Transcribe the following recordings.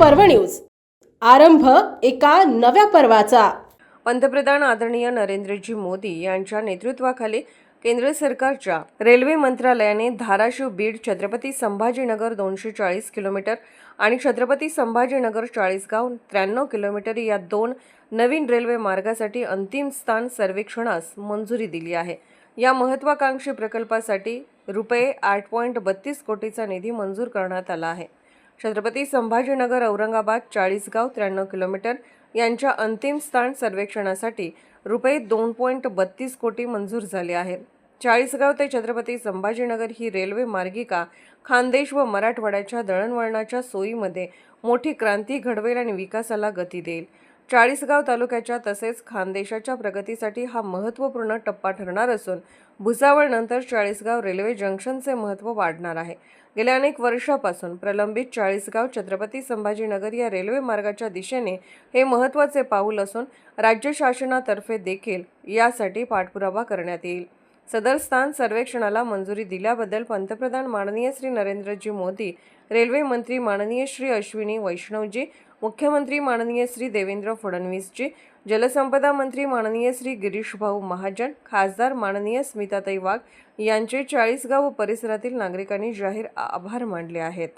पर्व न्यूज. आरंभ एका नव्या पर्वाचा. पंतप्रधान आदरणीय नरेंद्रजी मोदी यांच्या नेतृत्वाखाली केंद्र सरकारच्या रेल्वे मंत्रालयाने धाराशिव बीड छत्रपती संभाजीनगर दोनशे चाळीस किलोमीटर आणि छत्रपती संभाजीनगर चाळीसगाव त्र्याण्णव किलोमीटर या दोन नवीन रेल्वे मार्गासाठी अंतिम स्थान सर्वेक्षणास मंजुरी दिली आहे. या महत्त्वाकांक्षी प्रकल्पासाठी रुपये आठ पॉईंट बत्तीस कोटीचा निधी मंजूर करण्यात आला आहे. छत्रपती संभाजीनगर औरंगाबाद चाळीसगाव त्र्याण्णव किलोमीटर यांच्या अंतिम स्थान सर्वेक्षणासाठी रुपये दोन पॉईंट बत्तीस कोटी मंजूर झाले आहेत चाळीसगाव ते छत्रपती संभाजीनगर ही रेल्वे मार्गिका खानदेश व मराठवाड्याच्या दळणवळणाच्या सोयीमध्ये मोठी क्रांती घडवेल आणि विकासाला गती देईल. चाळीसगाव तालुक्याच्या तसेच खानदेशाच्या प्रगतीसाठी हा महत्त्वपूर्ण टप्पा ठरणार असून भुसावळनंतर चाळीसगाव रेल्वे जंक्शनचे महत्त्व वाढणार आहे. गेल्या अनेक वर्षापासून प्रलंबित चाळीसगाव छत्रपती संभाजीनगर या रेल्वे मार्गाच्या दिशेने हे महत्त्वाचे पाऊल असून राज्य शासनातर्फे देखील यासाठी पाठपुरावा करण्यात येईल. सदर स्थान सर्वेक्षणाला मंजुरी दिल्याबद्दल पंतप्रधान माननीय श्री नरेंद्रजी मोदी रेल्वे मंत्री माननीय श्री अश्विनी वैष्णवजी मुख्यमंत्री माननीय श्री देवेंद्र फडणवीसजी जलसंपदा मंत्री माननीय श्री गिरीश भाऊ महाजन खासदार माननीय स्मिताताई वाघ यांचे चाळीसगाव व परिसरातील नागरिकांनी जाहीर आभार मानले आहेत.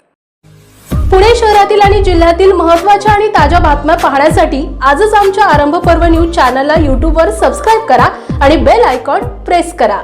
पुणे शहरातील आणि जिल्ह्यातील महत्त्वाच्या आणि ताज्या बातम्या पाहण्यासाठी आजच आमच्या आरंभ पर्व न्यूज चॅनलला यूट्यूबवर सबस्क्राईब करा आणि बेल आयकॉन प्रेस करा.